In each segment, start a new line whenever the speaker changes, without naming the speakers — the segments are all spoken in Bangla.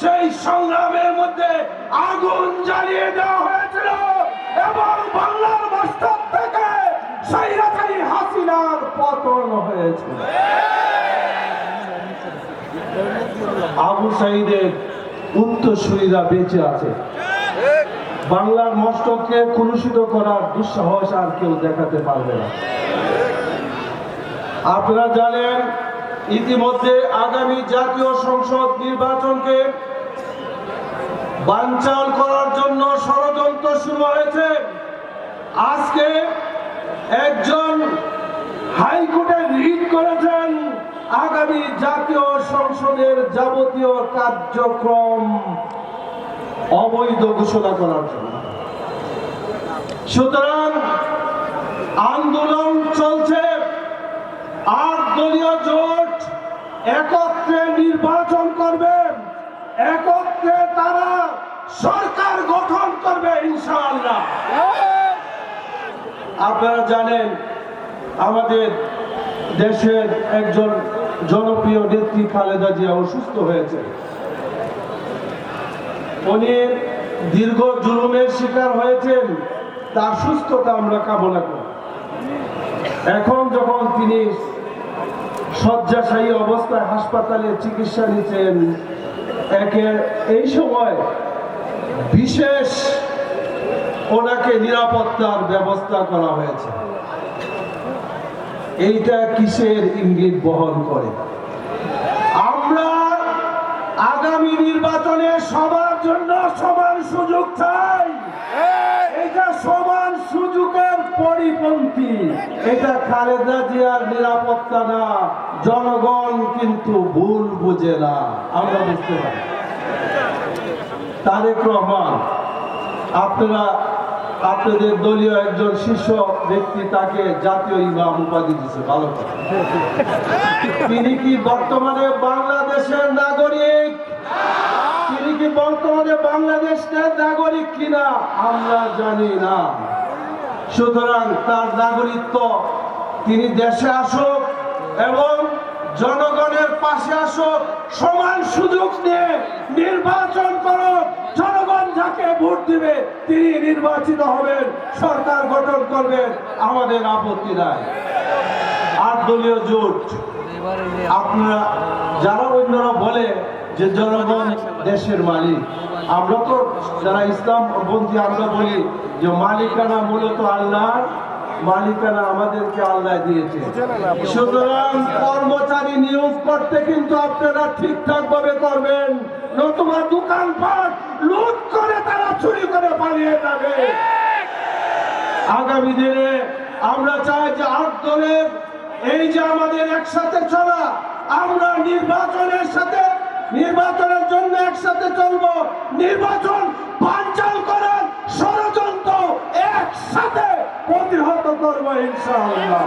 সেই সংগ্রামের মধ্যে আগুন জ্বালিয়ে দেওয়া হয়েছিল এবং বাংলার বাস্তব থেকে সৈরাচারী হাসিনার পতন হয়েছিল আবু সাইদের উত্তরসূরিরা বেঁচে আছে। বাংলার মস্তককে কুলুষিত করার দুঃসাহস আর কেউ দেখাতে পারবে না। আপনারা জানেন ইতিমধ্যে আগামী জাতীয় সংসদ নির্বাচনকে বানচাল করার জন্য ষড়যন্ত্র শুরু হয়েছে। আজকে একজন হাইকোর্টে রিট করেছেন আগামী জাতীয় সংসদের যাবতীয় কার্যক্রম অবৈধ ঘোষণা করার জন্য। সুতরাং আন্দোলন চলছে আট দলীয় জোট একত্রে নির্বাচন করবেন, একত্রে তারা সরকার গঠন করবে ইনশাআল্লাহ। আপনারা জানেন, আমাদের দেশের একজন জনপ্রিয় নেত্রী খালেদা জিয়া অসুস্থ হয়েছে। উনি দীর্ঘ জুলুমের শিকার হয়েছেন, তার সুস্থতা আমরা কামনা করি। এখন যখন তিনি শয্যাশায়ী অবস্থায় হাসপাতালে চিকিৎসা নিচ্ছেন একে এই সময় বিশেষ ওনাকে নিরাপত্তার ব্যবস্থা করা হয়েছে। এইটা কিসের ইঙ্গিত বহন করে? আমরা আগামী নির্বাচনে সবার জন্য সমান সুযোগ চাই। এটা সমান সুযোগের এটা খালেদা জিয়ার নিরাপত্তা না, জনগণ কিন্তু ভুল বুঝে না। আমরা বুঝতে পারি। তারেক রহমান, আপনারা, আপনাদের দলীয় একজন শীর্ষ ব্যক্তি, তাকে জাতীয় ইমাম উপাধি দিচ্ছে ভালো তিনি কি বর্তমানে বাংলাদেশের নাগরিক? তিনি কি বর্তমানে বাংলাদেশের নাগরিক কিনা? আমরা জানি না। সুতরাং তার নাগরিকত্ব তিনি দেশে আসুক এবং জনগণের পাশে আসুক, সমান সুযোগ নিয়ে নির্বাচন করুক। জনগণ যাকে ভোট দিবে, তিনি নির্বাচিত হবেন, সরকার গঠন করবেন আমাদের আপত্তি নাই। আট দলীয় জোট, আপনারা যারা অন্যরা বলে যে জনগণ দেশের মালিক। আমরা তো যারা ইসলাম পন্থী আমরা বলি যে মালিকানা মূলত আল্লাহ মালিকানা আমাদেরকে আল্লাহ দিয়েছে। সুতরাং কর্মচারী নিয়োগ করতে কিন্তু আপনারা ঠিকঠাক ভাবে করবেন, নতুবা দোকানপাট লুট করে তারা চুরি করে পালিয়ে যাবে। আগামী দিনে আমরা চাই যে আট দলের এই যে আমাদের একসাথে চলা, আমরা নির্বাচনের সাথে নির্বাচনের জন্য একসাথে চলবো। নির্বাচন পাঞ্চাল করার ষড়যন্ত্র একসাথে প্রতিহত করব ইনশাআল্লাহ।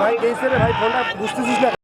ভাই ছেলে ভাই ফোনটা বুঝতেছিস না?